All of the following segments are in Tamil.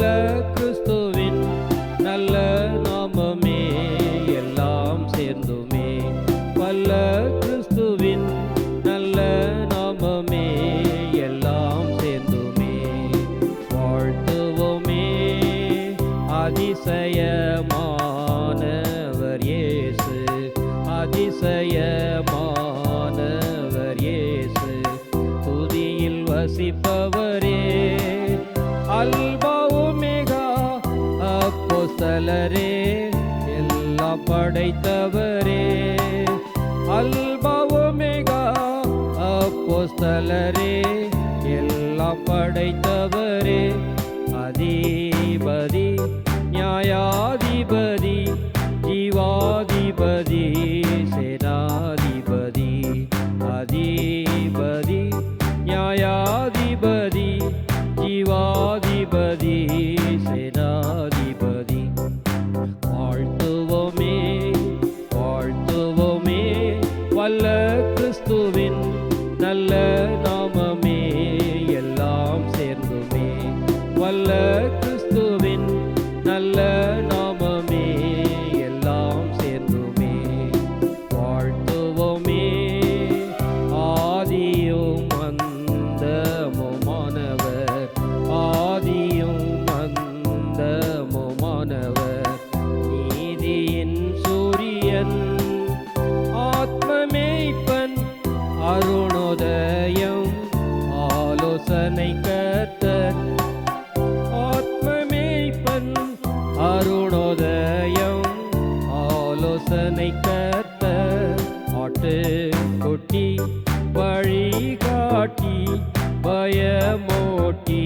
love. மலரே எல்லாம் படைத்தவரே. அல்பாவுமிகா அப்போஸ்தலரே எல்லாம் படைத்தவரே. அதிபதி நியாயாதிபதி ஜீவாதிபதி சேனாதிபதி. அதிபதி நியாயாதிபதி ஜீவாதிபதி. நல்ல அருணோதயம் ஆலோசனை கத்தர் ஆத்மமேய்ப்பன் அருணோதயம் ஆலோசனை கத்தர் ஆட்டு கொட்டி வழிகாட்டி பயமோட்டி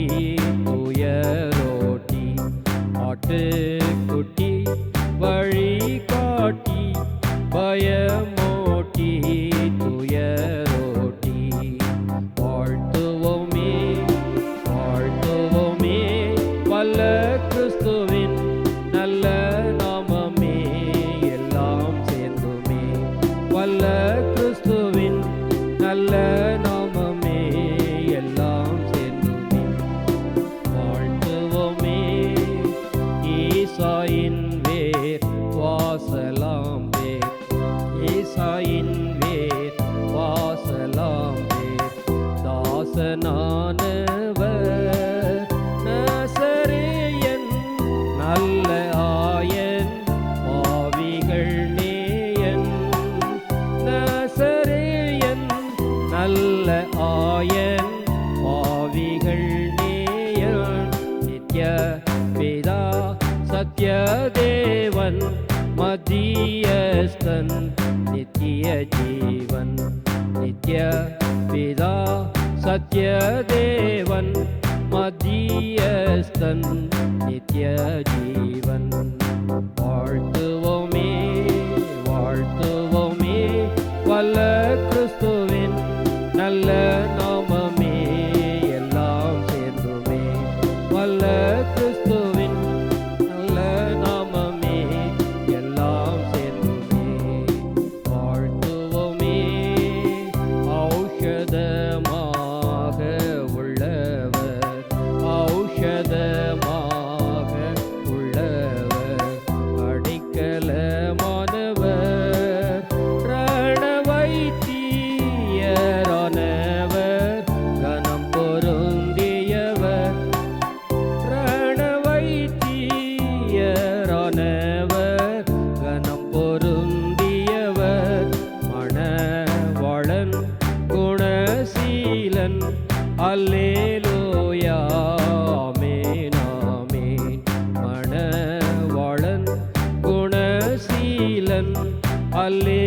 सत्यदेवन् मदीयस्तन् नित्यजीवन् नित्यपिदा मदीयस्तन नित्य जीवन Valeu!